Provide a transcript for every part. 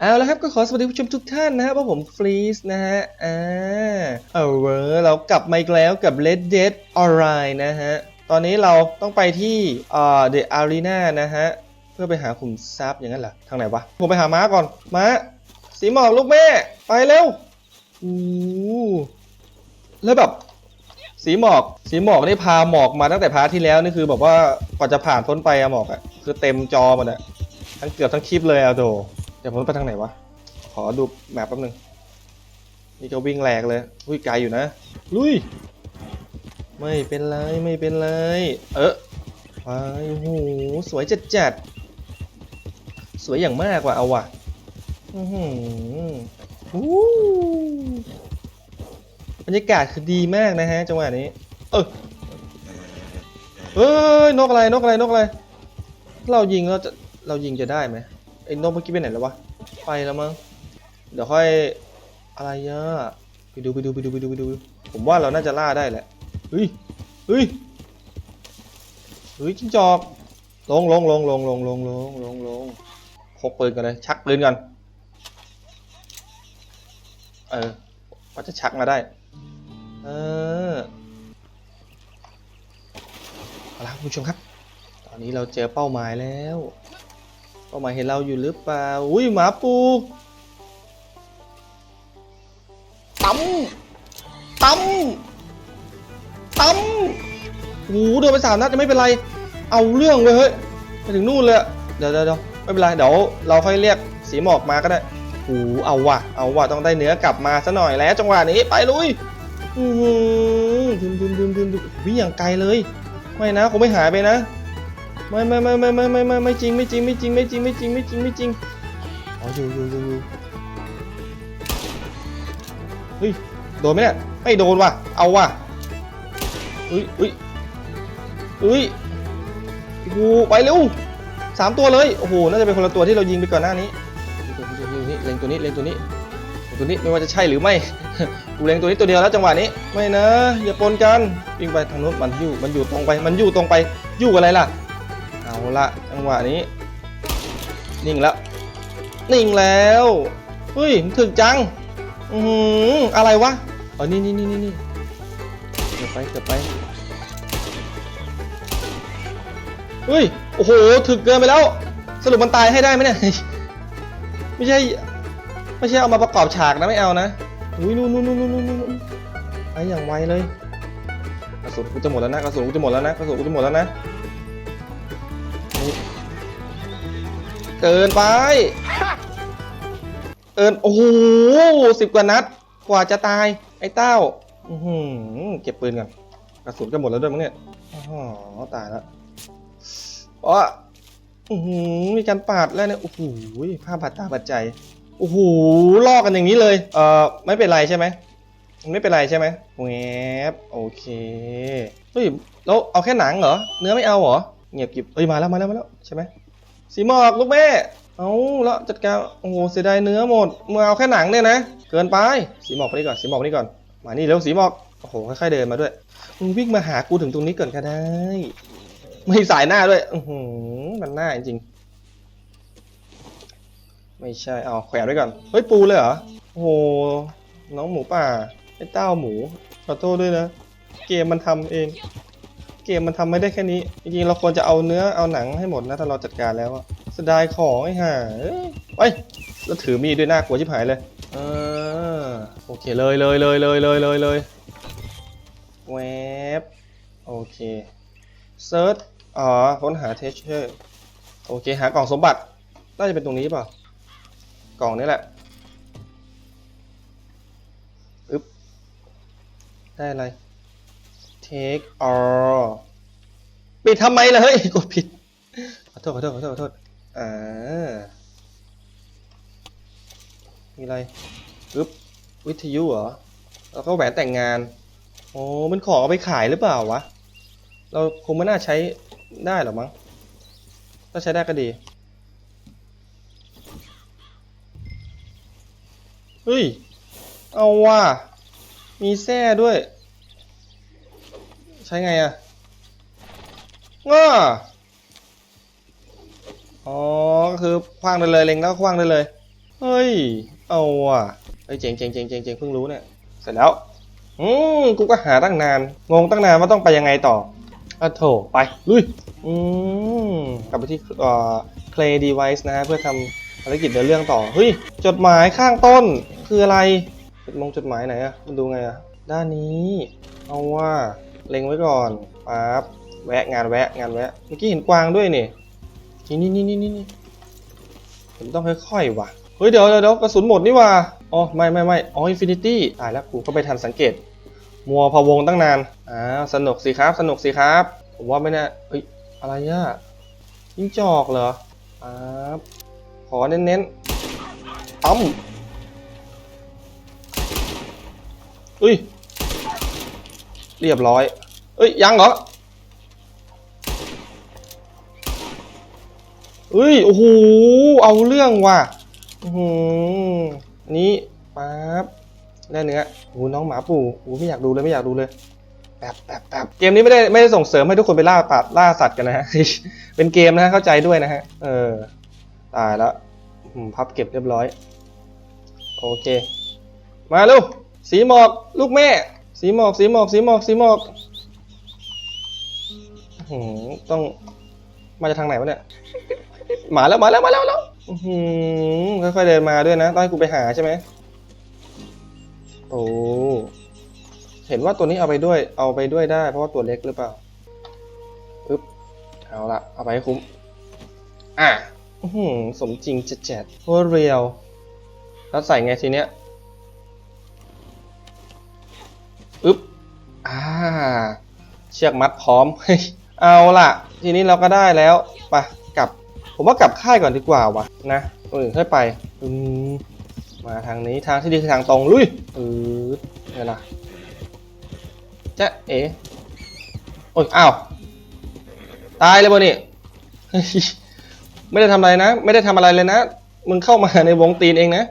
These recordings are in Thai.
เอาละครับก็ขอสวัสดีผู้ชมทุกท่านนะครับว่าผมฟรีสนะฮะอ่าเอาเวอร์เรากลับมาอีกแล้วกับ Red Dead Online นะฮะ ตอนนี้เราต้องไปที่อ่า The Arena นะฮะ เพื่อไปหาขุมทรัพย์อย่างนั้นเหรอทางไหนวะ ผมไปหาม้าก่อน ม้า สีหมอกลูกแม่ ไปเร็วอู้แล้วแบบสีหมอก สีหมอกนี่พาหมอกมาตั้งแต่พาร์ทที่แล้วนี่คือแบบว่ากว่าจะผ่านพ้นไปอะหมอกอะคือเต็มจอหมันอะทั้งเกือบทั้งคลิปเลยอะโด เดี๋ยวผมไปทางไหนวะ ขอดูแมปแป๊บนึง นี่ก็วิ่งแหลกเลยอุ้ยไกลอยู่นะ ลุย ไม่เป็นไร ไม่เป็นไร เออไปโอ้โห สวยจัดจัด สวยอย่างมากว่ะเอาว่ะ อือหืออบรรยากาศคือดีมากนะฮะจังหวะนี้ เออเอ้ยนกอะไรนกอะไรนกอะไร เรายิงเราจะเรายิงจะได้ไหม ไอ้นกเมื่อกี้ไปไหนแล้ววะ ไปแล้วมั้ง เดี๋ยวค่อยอะไรเยอะไปดูไปดูไปดูไปดูไปดู ผมว่าเราน่าจะล่าได้แหละ เฮ้ย เฮ้ย เฮ้ยจิ้งจอก ลงลงลงลงลงลงลงลงลงพกปืนกันเลย ชักปืนกัน เออว่าจะชักมาได้ เออเอาละคุณผู้ชมครับ ตอนนี้เราเจอเป้าหมายแล้ว ป้าหมายเห็นเราอยู่หรือเปล่า อุ้ยหมาปูตั้มตั้มตั้มโอ้โหโดนไปสามนัดยังไม่เป็นไร เอาเรื่องเลยเฮ้ยไปถึงนู่นเลยเดี๋ยวเดี๋ยวไม่เป็นไรเดี๋ยวเราค่อยเรียกสีหมอกมาก็ได้โอ้โหเอาว่ะ เอาว่ะต้องได้เนื้อกลับมาซะหน่อยแล้วจังหวะนี้ไปลุยอือหือดุมดุมดุมดุมดุมวิ่งอย่างไกลเลย ไม่นะคงไม่หายไปนะ ไม่ไม่ไม่ไม่ไม่ไม่ไม่ไม่จริงไม่จริงไม่จริงไม่จริงไม่จริงไม่จริงไม่จริงอ๋ออยู่อยู่อยู่อยู่เฮ้ยโดนไหมเนี่ยไม่โดนว่ะเอาว่ะเฮ้ยเฮ้ยเฮ้ยโอ้โหไปเร็วสามตัวเลยโอ้โหน่าจะเป็นคนละตัวที่เรายิงไปก่อนหน้านี้นี่เล็งตัวนี้เล็งตัวนี้เล็งตัวนี้ไม่ว่าจะใช่หรือไม่กูเล็งตัวนี้ตัวเดียวแล้วจังหวะนี้ ไม่นะ อย่าปนกันวิ่งไปทางโน้นมันอยู่มันอยู่ตรงไป มันอยู่ตรงไปอยู่อะไรล่ะ ละจังหวะนี้ นิ่งแล้ว นิ่งแล้วเฮ้ยมันถึกจัง อือหืออะไรวะเออนี่นี่นี่นี่นี่เกิดไปเกิดไปเฮ้ย โอ้โห ถึกเกินไปแล้ว สรุปมันตายให้ได้ไหมเนี่ย ไม่ใช่ ไม่ใช่เอามาประกอบฉากนะไม่เอานะอุ้ยนู่นนู่นนู่นนู่นนู่นนู่นไปอย่างไวเลย กระสุนกูจะหมดแล้วนะ กระสุนกูจะหมดแล้วนะ กระสุนกูจะหมดแล้วนะ เกินไป เอินโอ้โหสิบกว่านัด กว่าจะตาย ไอ้เต้าอืเก็บปืนก่อนกระสุนก็หมดแล้วด้วยมั้งเนี่ยอ๋อตายแล้วเพราะอือหือมีการปาดแล้วเนี่ยโอ้โหภาพบาดตาบาดใจโอ้โหลอกกันอย่างนี้เลยเออไม่เป็นไรใช่ไหมไม่เป็นไรใช่ไหมแวบโอเคเฮ้ยแล้วเอาแค่หนังเหรอเนื้อไม่เอาเหรอเงียบกิบเอ้ยมาแล้วมาแล้วมาแล้วใช่ไหม สีหมอกลูกแม่เอาแล้วจัดการโอ้โหเสียดายเนื้อหมดมึงเอาแค่หนังเนี่ยนะ เกินไปสีหมอกไปนี่ก่อนสีหมอกไปนี่ก่อน มานี่เร็วสีหมอกโอ้โหค่อยๆเดินมาด้วยมึงวิ่งมาหากูถึงตรงนี้ก่อนก็ได้ไม่สายหน้าด้วยอือมันหน้าจริงไม่ใช่เอาแขวนไว้ก่อนเฮ้ยปูเลยเหรอโอ้โหน้องหมูป่าไอ้เต้าหมูขอโทษด้วยนะ เกมมันทำเอง เกมมันทำไม่ได้แค่นี้ จริงๆเราควรจะเอาเนื้อเอาหนังให้หมดนะถ้าเราจัดการแล้วอะเสยดายของไอ้ห่าเอ้ยไปแล้วถือมีดด้วยหน้ากลัวชิบหายเลยเออโอเคเลยเลยเลยเลยเลยเลยเลยแวบโอเคเซิร์ชอ๋อค้นหาเทชเชอร์โอเคหากล่องสมบัติน่าจะเป็นตรงนี้เปล่ากล่องนี้แหละอึ๊บได้อะไร take all ปิดทำไมล่ะเฮ้ยกดผิด ขอโทษขอโทษขอโทษขอโทษอ่ามีอะไรอึ๊บวิทยุเหรอ แล้วก็แหวนแต่งงาน โอ้มันของเอาไปขายหรือเปล่าวะ เราคงไม่น่าใช้ได้หรอกมั้ง ถ้าใช้ได้ก็ดี เฮ้ย เอาว่ะ มีแส้ด้วย ใช้ไงอะง้ออ๋อก็คือคว้างได้เลยเล็งแล้วคว้างได้เลย เฮ้ย เอาว่ะเฮ้ยเจ๋งเจ๋งเจ๋งเจ๋งเจ๋งเพิ่งรู้เนี่ย เสร็จแล้ว อืมกูก็หาตั้งนาน งงตั้งนานว่าต้องไปยังไงต่ออะโถไป ลุย อืม กลับไปที่เอ่อ Clay Device นะฮะ เพื่อทำภารกิจเดินเรื่องต่อ เฮ้ย จดหมายข้างต้นคืออะไร จดมงจดหมายไหนอะมันดูไงอะด้านนี้ เอาว่า เล็งไว้ก่อนปั๊บแวะงานแวะงานแวะ เมื่อกี้เห็นกวางด้วยนี่ นี่นี่นี่นี่นี่ผมต้องค่อยๆว่ะ เฮ้ยเดี๋ยวเดี๋ยวกระสุนหมดนี่ว่ะอ๋อไม่ไม่ไม่อ๋ออินฟินิตี้ตายแล้วกูก็ไปทันสังเกต มัวพะวงตั้งนาน อ้าวสนุกสิครับ สนุกสิครับ ผมว่าไม่น่เฮ้ยอะไรอะยิงจอกเหรอครับขอเน้นๆปั๊มเอ้ย เรียบร้อย เอ้ยยังเหรอเอ้ยโอ้โหเอาเรื่องว่ะอือหือนี้ปั๊บได้เนื้อโอ้น้องหมาปู่โอ้ไม่อยากดูเลยไม่อยากดูเลยแป๊บแป๊บแป๊บเกมนี้ไม่ได้ไม่ได้ส่งเสริมให้ทุกคนไปล่าปัดล่าสัตว์กันนะฮะเป็นเกมนะฮะเข้าใจด้วยนะฮะเออตายแล้วพับเก็บเรียบร้อย โอเค มาลูกสีหมอกลูกแม่ สีหมอกสีหมอกสีหมอกสีหมอกหือต้องมาจากทางไหนวะเนี่ยมาแล้วมาแล้วมาแล้วมาแล้วหือค่อยๆเดินมาด้วยนะ ต้องให้กูไปหาใช่ไหมโอ้เห็นว่าตัวนี้เอาไปด้วย เอาไปด้วยได้ เพราะว่าตัวเล็กหรือเปล่าปึ๊บเอาละเอาไปให้คุ้มอะหือสมจริงจัดจัดโคตรเรียว แล้วใส่ไงทีเนี้ย อึ๊บอ่าเชือกมัดพร้อมเอาล่ะ ทีนี้เราก็ได้แล้วไปกลับ ผมว่ากลับค่ายก่อนดีกว่าวะนะเออค่อยไปอืมมาทางนี้ทางที่ดีคือทางตรงลุยอือเนี่ยนะจะเอ๋โอ้ยอ้าวตายเลยบ่นี่ยไม่ได้ทำอะไรนะ ไม่ได้ทำอะไรเลยนะ มึงเข้ามาในวงตีนเองนะ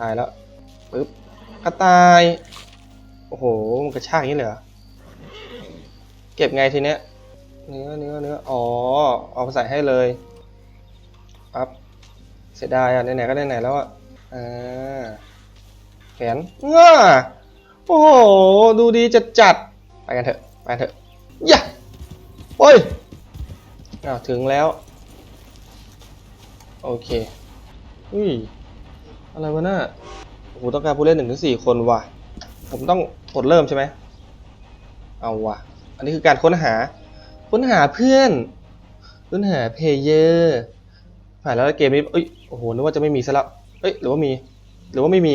ตายแล้วปึ๊บกระตาย โอ้โห มันกระชากอย่างนี้เลยเหรอ เก็บไงทีเนี้ย เนื้อเนื้อเนื้ออ๋อ เอาไปใส่ให้เลยปั๊บเสียดายอะไหนๆก็ไหนๆแล้วอะอ่าแขนเง่าโอ้โห ดูดีจัดจัด ไปกันเถอะ ไปกันเถอะย่าโอ้ยอ้าวถึงแล้ว โอเคอุ้ย อะไรวะน่ะโอ้โหต้องการผู้เล่นหนึ่งถึงสี่คนว่ะ ผมต้องกดเริ่มใช่ไหมเอาว่ะอันนี้คือการค้นหา ค้นหาเพื่อน ค้นหาเพลเยอร์ผ่านแล้วเกมนี้เอ้ยโอ้โหนึกว่าจะไม่มีซะแล้วเอ้ยหรือว่ามี หรือว่าไม่มี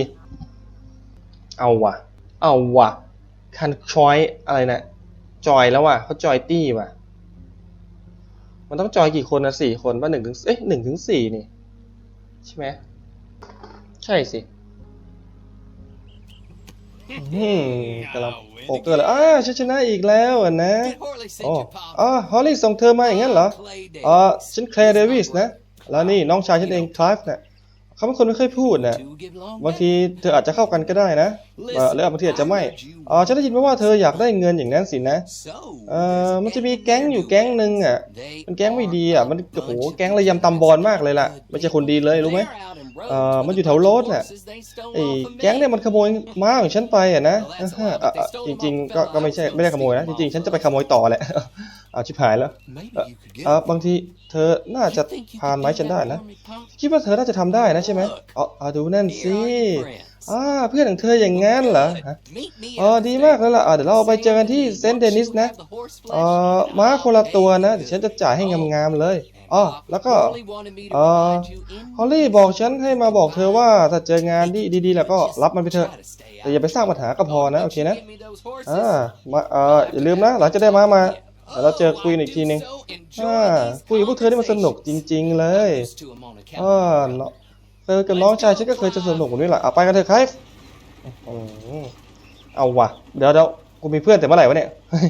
เอาว่ะเอาว่ะคันชอยอะไรนะจอยแล้วว่ะเขาจอยตี้ว่ะ มันต้องจอยกี่คนนะสี่คนป่ะหนึ่งถึงเอ้ยหนึ่งถึงสี่นี่ ใช่ไหมใช่สิ อืมกำลังโป๊กเกอร์เลยอ้าฉันชนะอีกแล้วอะนะอ๋ออ๋อฮอลลี่ส่งเธอมาอย่างนั้นเหรออ๋อฉันแคลร์เดวิสนะ แล้วนี่น้องชายฉันเองคลาฟนะ เขาเป็นคนไม่ค่อยพูดนะบางทีเธออาจจะเข้ากันก็ได้นะเออหรือบางทีอาจจะไม่อ๋อฉันได้ยินมาว่าเธออยากได้เงินอย่างนั้นสินะเออมันจะมีแก๊งอยู่แก๊งหนึ่งอะมันแก๊งไม่ดีอะมันโอ้โหแก๊งระยำตำบอลมากเลยล่ะไม่ใช่คนดีเลยรู้ไหมเอ่อมันอยู่แถวโรถน่ะไอ้แก๊งเนี่ยมันขโมยม้าของฉันไปอะนะอ่าฮะอะอะจริงๆก็ก็ไม่ใช่ไม่ได้ขโมยนะจริงๆฉันจะไปขโมยต่อแหละเอาชิบหายแล้วเออบางทีเธอน่าจะพานไม้ฉันได้นะคิดว่าเธอน่าจะทำได้นะใช่ไหมอ๋อเอาดูนั่นสิอ่าเพื่อนของเธออย่างงั้นเหรอฮะอ๋อดีมากแล้วล่ะอ่าเดี๋ยวเราไปเจอกันที่เซนต์เดนิสนะเอ่อม้าคนละตัวนะเดี๋ยวฉันจะจ่ายให้งามๆเลยอ๋อแล้วก็เอ่อฮอลลี่บอกฉันให้มาบอกเธอว่าถ้าเจองานดีดีๆแล้วก็รับมันไปเถอะแต่อย่าไปสร้างปัญหาก็พอนะโอเคนะอ่ามาเอ่ออย่าลืมนะหลังจากได้ม้ามา เดี๋ยวเราเจอคุยกันอีกทีหนึงอ่าคุยกับพวกเธอนี่มันสนุกจริง ๆ เลยอ่าเนาะเธอกับน้องชายฉันก็เคยจะสนุกแบบนี้แหละเอาไปกันเถอะครับอืมเอาว่ะ เดี๋ยวเดี๋ยวกูมีเพื่อนแต่เมื่อไหร่วะเนี่ยเฮ้ย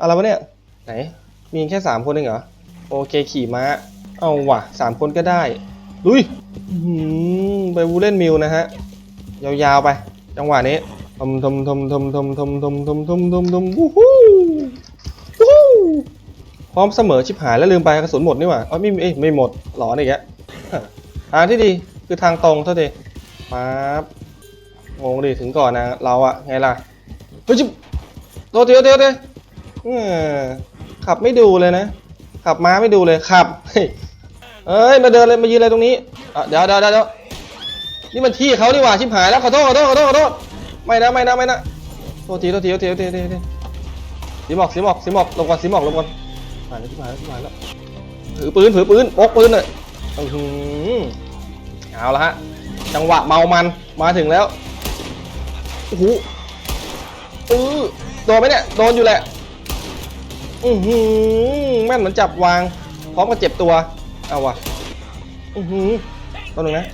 อะไรวะเนี่ยไหนมีแค่สามคนเองเหรอโอเคขี่ม้า เอาว่ะสามคนก็ได้ลุยอื้อหือไปวูเล่นมิวนะฮะยาวๆไป จังหวะนี้ทมทมทมทมทมทมทมทมทมทมทมวู้ฮู้วู้ฮู้ พร้อมเสมอชิบหายแล้วลืมไปกระสุนหมดนี่หว่าอ๋อไม่เอ้ยไม่หมดหลอนอีกแล้วทางที่ดีคือทางตรงเท่าทีป๊าบงงดิถึงก่อนนะเราอะไงล่ะเฮ้ยจิบโทษทีโทษทีโทษทีเออขับไม่ดูเลยนะ ขับม้าไม่ดูเลยขับเฮ้ยเอ้ยมาเดินเลยมายืนอะไรตรงนี้เดี๋ยวเดี๋ยวเดี๋ยวนี่มันที่เขานี่หว่าชิบหายแล้วขอโทษขอโทษขอโทษขอโทษไม่นะไม่นะไม่นะโทษทีโทษทีโทษทีโทษทีโทษทีโทษทีสีหมอกสีหมอกสีหมอกลงก่อนสีหมอกลงก่อน หายแล้วชิบหาแล้วชิบหาแล้วถือปืนถือปืนพกปืนหน่อยอือหือเอาละฮะ จังหวะเมามันมาถึงแล้วโอ้โหเออโดนไหมเนี่ยโดนอยู่แหละอือหือแม่นเหมือนจับวางพร้อมกับเจ็บตัวเอาวะอือหือตัวหนึ่งนะ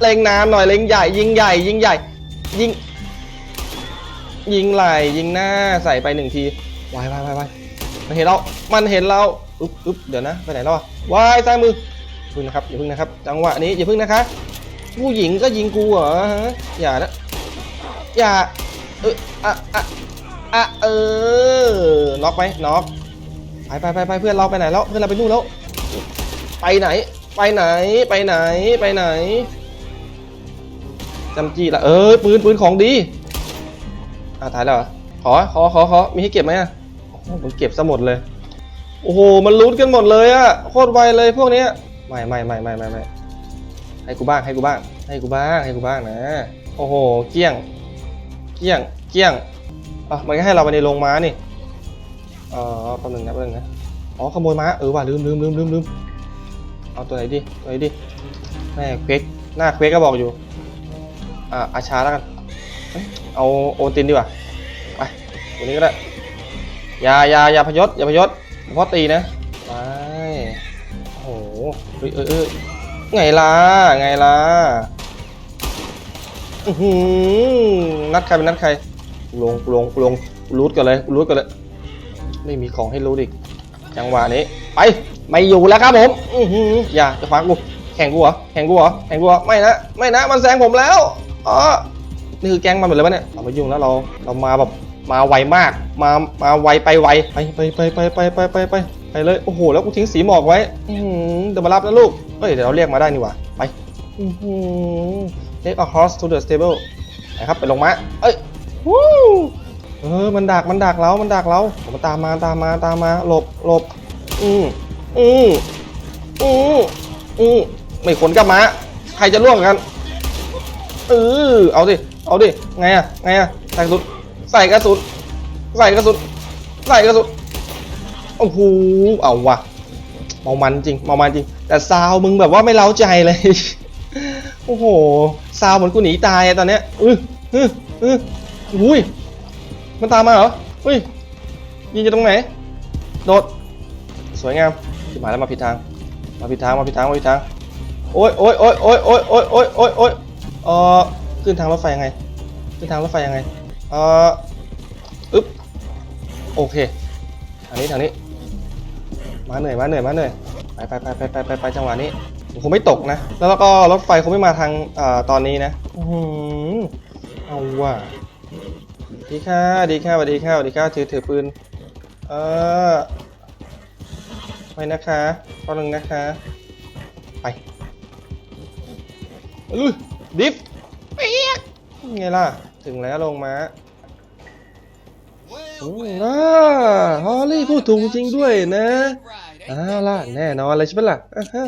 เล็งนานหน่อยเล็งใหญ่ ยิงใหญ่ ยิงใหญ่ ยิงยิงไหลยิงหน้าใส่ไปหนึ่งทีวายวายวายวาย มันเห็นเรา มันเห็นเรา อึ๊บอึ๊บเดี๋ยวนะ ไปไหนแล้วอะวายซ้ายมืออย่าพึ่งนะครับ อย่าพึ่งนะครับ จังหวะนี้อย่าพึ่งนะคะ ผู้หญิงก็ยิงกูเหรอฮะอย่านะ อย่า เอออะอะอะเออ น็อกไหมน็อกไปไปไปไปเพื่อนเราไปไหนแล้ว เพื่อนเราไปนู่นแล้ว ไปไหน ไปไหน ไปไหน ไปไหนจำจี้ละเออปืนปืนของดีอะถ่ายแล้วเหรอขอ ขอ ขอ ขอ มีให้เก็บไหมอะ โอ้โหมันเก็บซะหมดเลย โอ้โห มันลุ้นกันหมดเลยอะโคตรไวเลยพวกเนี้ยไม่ไม่ไม่ไม่ไม่ไม่ให้กูบ้างให้กูบ้าง ให้กูบ้างให้กูบ้างนะ โอ้โห เกลี้ยง เกลี้ยง เกลี้ยงอะมันก็ให้เราไปในโรงม้านี่เออแป๊บนึงนะแป๊บนึงนะ อ๋อขโมยม้า เออว่ะลืมลืมลืมลืมลืมเอาตัวไหนดิ ตัวไหนดิแม่เควกหน้าเควกก็บอกอยู่ อ่าอาชาแล้วกัน เอาโอตินดีกว่า ไปตัวนี้ก็ได้ อย่าอย่าอย่าพยศอย่าพยศพราะตีนะไปโอ้โหเอ้ยเอ้ยเอ้ยไงล่ะไงล่ะอือหือนัดใครเป็นนัดใครลงลงลงรูดกันเลยรูดกันเลย ไม่มีของให้รูดอีก จังหวะนี้ ไป ไม่อยู่แล้วครับผมอือหืออย่าจะฟังกูแข่งกูเหรอแข่งกูเหรอแข่งกูเหรอไม่นะไม่นะมันแซงผมแล้วอ๋อนี่คือแก๊งมันหมดเลยวะเนี่ยเราไม่ยุ่งแล้วเราเรามาแบบ มาไวมาก มา มาไวไปไว ไปไปไปไปไปไปไปไปไปเลย โอ้โห แล้วกูทิ้งสีหมอกไว้อืเดี๋ยวมารับนะลูก เฮ้ย เดี๋ยวเราเรียกมาได้นี่ว่าไปอือหือ take a horse to the stable ไปครับ ไปลงม้าเอ้ยวู้เออ มันดัก มันดักเรา มันดักเรามันตามมา ตามมา ตามมา หลบ หลบ อืมอืมอืมอืมไม่ขนกลับมาใครจะล่วงกัน เออ เอาดิ เอาดิ ไงอะไงอะใส่กสุน ใส่กระสุนใส่กระสุนใส่กระสุนโอ้โหเอาว่ะเมามันจริงเมามันจริง แต่ซาวมึงแบบว่าไม่เล้าใจเลย โอ้โหซาวเหมือนกูหนีตายอะตอนเนี้ยอืออืออืออุ้ยมันตามมาเหรอเฮ้ยยิงจะตรงไหนโดดสวยงามที่หมายแล้วมาผิดทาง มาผิดทางมาผิดทางมาผิดทางโอ้ยโอ้ยโอ้ยโอ้ยโอ้ยโอ้ยโอ้ยโอ้ยโอ้ยเอ่อขึ้นทางรถไฟยังไงขึ้นทางรถไฟยังไง เอ่ออึ๊บโอเคทางนี้ทางนี้ มาเหนื่อยมาเหนื่อยมาเหนื่อยไปไปไปไปไปไปไปจังหวะนี้คงไม่ตกนะ แล้วก็รถไฟคงไม่มาทางเอ่อตอนนี้นะอือหือเอาว่ะดีค่ะดีค่ะสวัสดีค่ะสวัสดีค่ะถือถือปืนเออไปนะคะตอนหนึ่งนะคะไปลุยดิฟเปียกไงล่ะ ถึงแล้วลงมาอืมอ่าฮอลลี่พูดถูกจริงด้วยนะอ้าวล่ะแน่นอนเลยใช่ไหมล่ะอ้าฮะ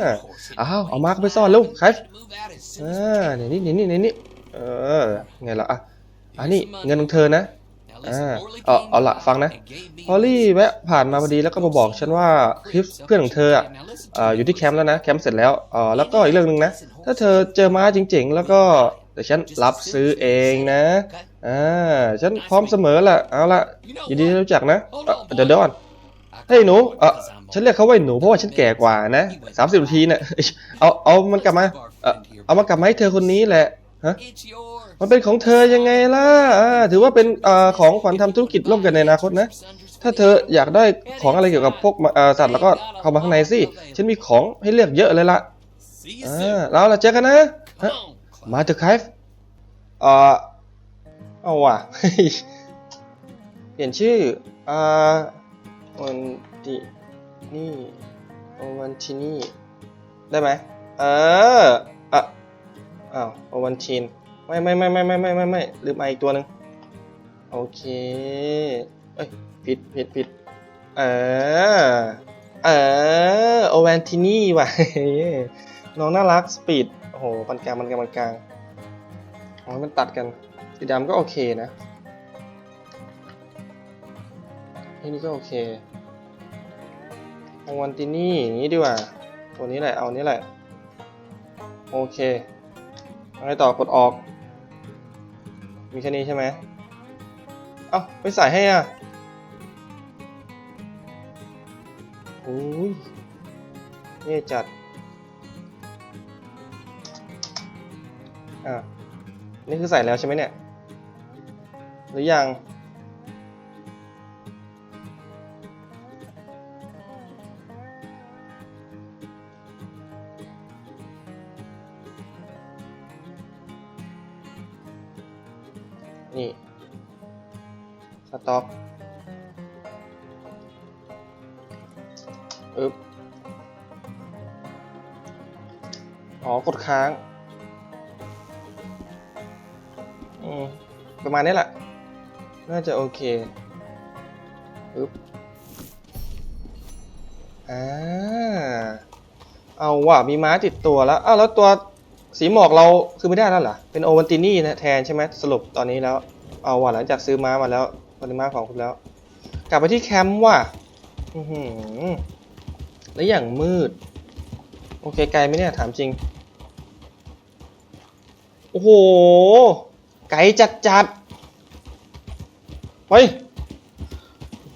อ้าวเอามาร์คไปซ่อนลูกใครอ่าเนี่ยนี่นี่นี่นี่นี่เออไงล่ะอะอันนี้เงินของเธอนะอ่าเอาเอาละฟังนะฮอลลี่แวะผ่านมาพอดีแล้วก็มาบอกฉันว่าคลิปเพื่อนของเธออะเอ่ออยู่ที่แคมป์แล้วนะแคมป์เสร็จแล้วเอ่อแล้วก็อีกเรื่องหนึ่งนะถ้าเธอเจอม้าจริงๆ แล้วก็ เดี๋ยวฉันรับซื้อเองนะอ่าฉันพร้อมเสมอแหละเอาละยินดีที่รู้จักนะเอ่อเดี๋ยวเดี๋ยวก่อนเฮ้ยหนูเออฉันเรียกเขาว่าหนูเพราะว่าฉันแก่กว่านะสามสิบนาทีเนี่ยเอาเอามันกลับมาเอ่อเอามากลับมาให้เธอคนนี้แหละฮะมันเป็นของเธอยังไงล่ะอ่าถือว่าเป็นเอ่อของขวัญทำธุรกิจร่วมกันในอนาคตนะ ถ้าเธออยากได้ของอะไรเกี่ยวกับพวกเอ่อสัตว์แล้วก็เข้ามาข้างในสิ ฉันมีของให้เลือกเยอะเลยล่ะอ่าแล้วเราเจอกันนะฮะ มาเถอะครับเอ่อเอาว่ะ เปลี่ยนชื่ออ่าวันที่นี่วันที่นี่ ได้ไหมเอออะอ้าวโอวันชินไม่ไม่ไม่ไม่ไม่ไม่ไม่ไม่ลืมมาอีกตัวหนึ่งโอเค เอ้ยผิดผิดผิดเออ เออโอวันทินี่ว่ะ น้องน่ารักสปีด อ้โหปันกลางปันกลางปันกลางอ๋อมันตัดกันสีดำก็โอเคนะนี่นี่ก็โอเคโอวันตินี่อย่างนี้ดีกว่า ตัวนี้แหละ เอานี้แหละ โอเคอะไรต่อกดออก มีแค่นี้ใช่ไหม เอ้าไม่ใส่ให้อะโอ้ยเนี่ยจัด อะนี่คือใส่แล้วใช่ไหมเนี่ย หรือยัง มาณนี้แหละ น่าจะโอเคอึ๊บอ่าเอาว่ะมีม้าติดตัวแล้วอ้าวแล้วตัวสีหมอกเราคือไม่ได้แล้วเหรอ เป็นโอวันตินี่นะแทนใช่ไหมสรุปตอนนี้แล้ว เอาว่ะหลังจากซื้อม้ามาแล้วปริมาณของคุณแล้ว กลับไปที่แคมป์ว่ะอือหือแล้วอย่างมืด โอเคไกลไหมเนี่ยถามจริง โอ้โห ไกลจัดจัด ไป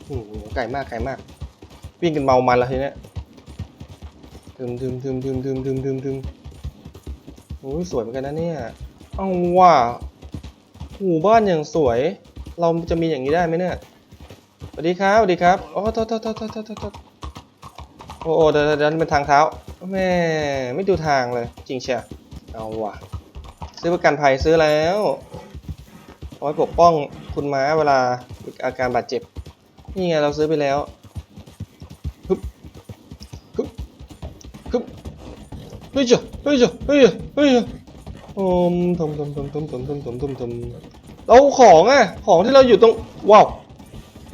โอ้โหไกลมากไกลมาก วิ่งกันเมามันแล้วทีเนี้ยทึมทึมทึมทึมทึมทึมทึมทึมโอ้ยสวยเหมือนกันนะเนี่ยเอาว่ะหมู่บ้านอย่างสวย เราจะมีอย่างนี้ได้ไหมเนี่ยสวัสดีครับสวัสดีครับอ๋อโทษโทษโทษโทษโทษโทษโอ้โหเดี๋ยวเดี๋ยวเดี๋ยวเป็นทางเท้าแม่ไม่ดูทางเลย จริงเชียวเอาว่ะ ซื้อประกันภัยซื้อแล้ว เอาไว้ปกป้องคุณม้าเวลาอาการบาดเจ็บ นี่ไงเราซื้อไปแล้วฮึบฮึบฮึบเฮ้ยจ้ะเฮ้ยจ้ะเฮ้ยจ้ะเฮ้ยจ้ะโอมทมทมทมทมทมทมทมทมทมเราของอะ ของที่เราอยู่ตรง ว้าว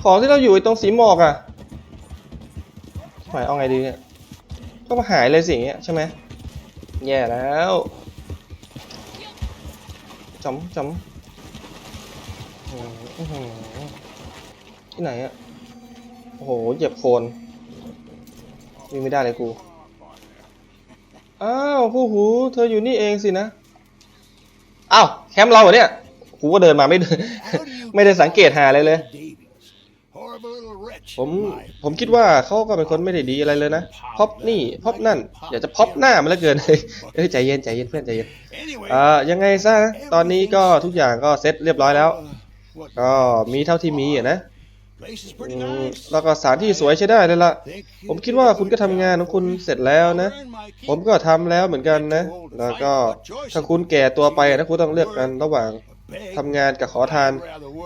ของที่เราอยู่ตรงสีหมอกอะหมายเอาไงดีเนี่ยก็มาหายเลยสิอย่างเงี้ยใช่ไหมแย่แล้วจำจำอืม อื้อหือที่ไหนอะโอ้โหเหยียบโคนวิ่งไม่ได้เลยกู อ้าวผู้หู เธออยู่นี่เองสินะ อ้าวแคมป์เราเหรอเนี่ยกูก็เดินมาไม่ไม่ได้สังเกตหาอะไรเลย ผมผมคิดว่าเขาก็เป็นคนไม่ได้ดีอะไรเลยนะพอบนี่พอบนั่น อยากจะพอบหน้ามันเหลือเกินเฮ้ยใจเย็นใจเย็นเพื่อนใจเย็นอ่อยังไงซะตอนนี้ก็ทุกอย่างก็เซ็ตเรียบร้อยแล้ว ก็มีเท่าที่มีอะนะแล้วก็สถานที่สวยใช้ได้เลยละผมคิดว่าคุณก็ทำงานของคุณเสร็จแล้วนะ ผมก็ทำแล้วเหมือนกันนะ แล้วก็ถ้าคุณแก่ตัวไปนะคุณต้องเลือกกันระหว่างทำงานกับขอทาน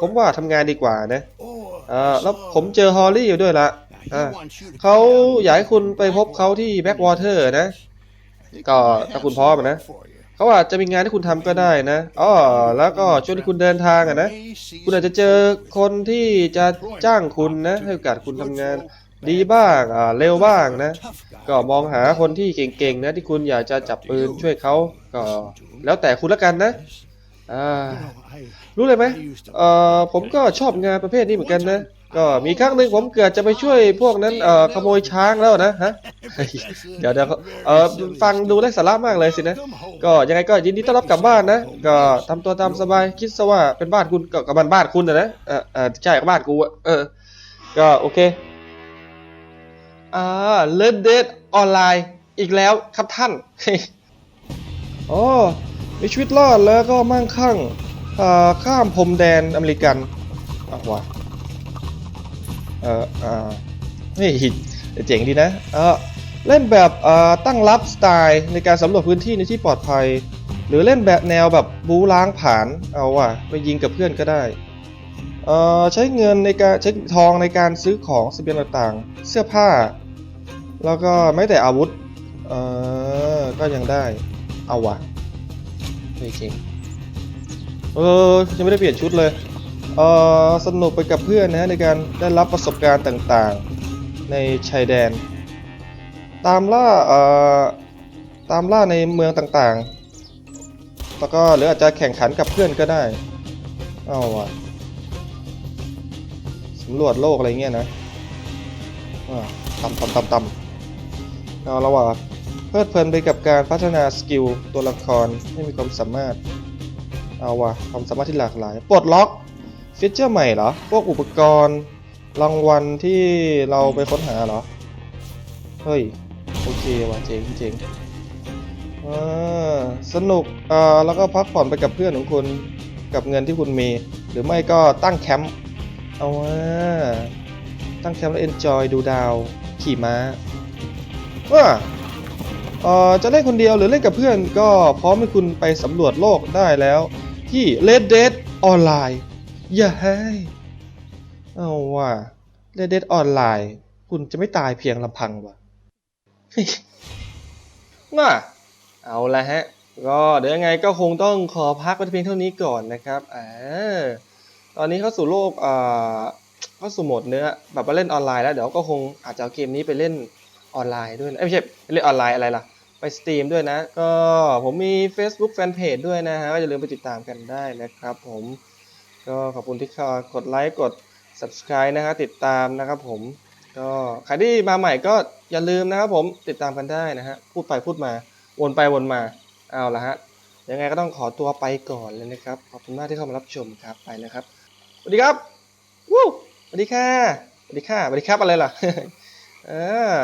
ผมว่าทำงานดีกว่านะอ่าแล้วผมเจอฮอลลี่อยู่ด้วยละอ่าเขาอยากให้คุณไปพบเขาที่แบ็กวอเตอร์นะ ก็ถ้าคุณพร้อมนะ เขาอาจจะมีงานที่คุณทำก็ได้นะอ๋อแล้วก็ช่วงที่คุณเดินทางอะนะ คุณอาจจะเจอคนที่จะจ้างคุณนะ ให้โอกาสคุณทำงานดีบ้างอ่าเร็วบ้างนะ ก็มองหาคนที่เก่งๆนะที่คุณอยากจะจับปืนช่วยเขาก็แล้วแต่คุณละกันนะอ่ารู้เลยไหมเอ่อผมก็ชอบงานประเภทนี้เหมือนกันนะ ก็มีครั้งหนึ่งผมเกิดจะไปช่วยพวกนั้นเอ่อขโมยช้างแล้วนะฮะเดี๋ยวเดี๋ยวเอ่อฟังดูได้สาระมากเลยสินะ ก็ยังไงก็ยินดีต้อนรับกลับบ้านนะ ก็ทำตัวตามสบายคิดซะว่าเป็นบ้านคุณก็กับบ้านบ้านคุณนะนะเออเออใช่กับบ้านกูอะเออ ก็โอเคอ่าเลดเดดออนไลน์อีกแล้วครับท่านโอ๋อมีชีวิตรอดแล้วก็มั่งคั่งอ่าข้ามพรมแดนอเมริกันอะว เอออ่าเฮ้ยเจ๋งดีนะเออเล่นแบบอ่าตั้งรับสไตล์ในการสำรวจพื้นที่ในที่ปลอดภัย หรือเล่นแบบแนวแบบบูล้างผลาญเอาว่ะไปยิงกับเพื่อนก็ได้เอ่อใช้เงินในการใช้ทองในการซื้อของสเสบียงต่างๆ เสื้อผ้า แล้วก็ไม่แต่อาวุธเอ่อก็ยังได้เอาว่ะเฮ้ยเจ๋งเออยังไม่ได้เปลี่ยนชุดเลย สนุกไปกับเพื่อนนะฮะในการได้รับประสบการณ์ต่างๆในชายแดน ตามล่าตามล่าในเมืองต่างๆ แล้วก็หรืออาจจะแข่งขันกับเพื่อนก็ได้เอาว่ะสำรวจโลกอะไรเงี้ยนะอ่าตำตำตำตำเอาแล้วว่ะเพลิดเพลินไปกับการพัฒนาสกิลตัวละครให้มีความสามารถเอาว่ะความสามารถที่หลากหลาย ปลดล็อก ฟีเจอร์ใหม่เหรอ พวกอุปกรณ์รางวัลที่เราไปค้นหาเหรอ เฮ้ย โอเคว่ะเจ๋งเจ๋งอ่าสนุกอ่าแล้วก็พักผ่อนไปกับเพื่อนของคุณกับเงินที่คุณมี หรือไม่ก็ตั้งแคมป์เอาว่าตั้งแคมป์แล้วเอนจอยดูดาว ขี่ม้าว่าอ่อจะเล่นคนเดียวหรือเล่นกับเพื่อนก็พร้อมให้คุณไปสำรวจโลกได้แล้ว ที่ Red Dead Online อย่าให้เอาว่า Red Dead Online คุณจะไม่ตายเพียงลำพังวะน่ะเอาละฮะ ก็เดี๋ยวยังไงก็คงต้องขอพักไว้เพียงเท่านี้ก่อนนะครับอ่าตอนนี้เข้าสู่โลกอ่าเข้าสู่โหมดเนื้อแบบว่าเล่นออนไลน์แล้วเดี๋ยวก็คงอาจจะเอาเกมนี้ไปเล่นออนไลน์ด้วยนะเอ้ยไม่ใช่เล่นออนไลน์อะไรล่ะ ไปสตรีมด้วยนะ ก็ผมมี Facebook Fanpage ด้วยนะฮะก็อย่าลืมไปติดตามกันได้นะครับผม ก็ขอบคุณที่เข้ากดไลค์กด subscribe นะฮะติดตามนะครับผมก็ใครที่มาใหม่ก็อย่าลืมนะครับผมติดตามกันได้นะฮะพูดไปพูดมาวนไปวนมาเอาละฮะยังไงก็ต้องขอตัวไปก่อนเลยนะครับ ขอบคุณมากที่เข้ามารับชมครับไปแล้วครับสวัสดีครับวู้สวัสดีค่ะสวัสดีค่ะสวัสดีครับอะไรล่ะเออ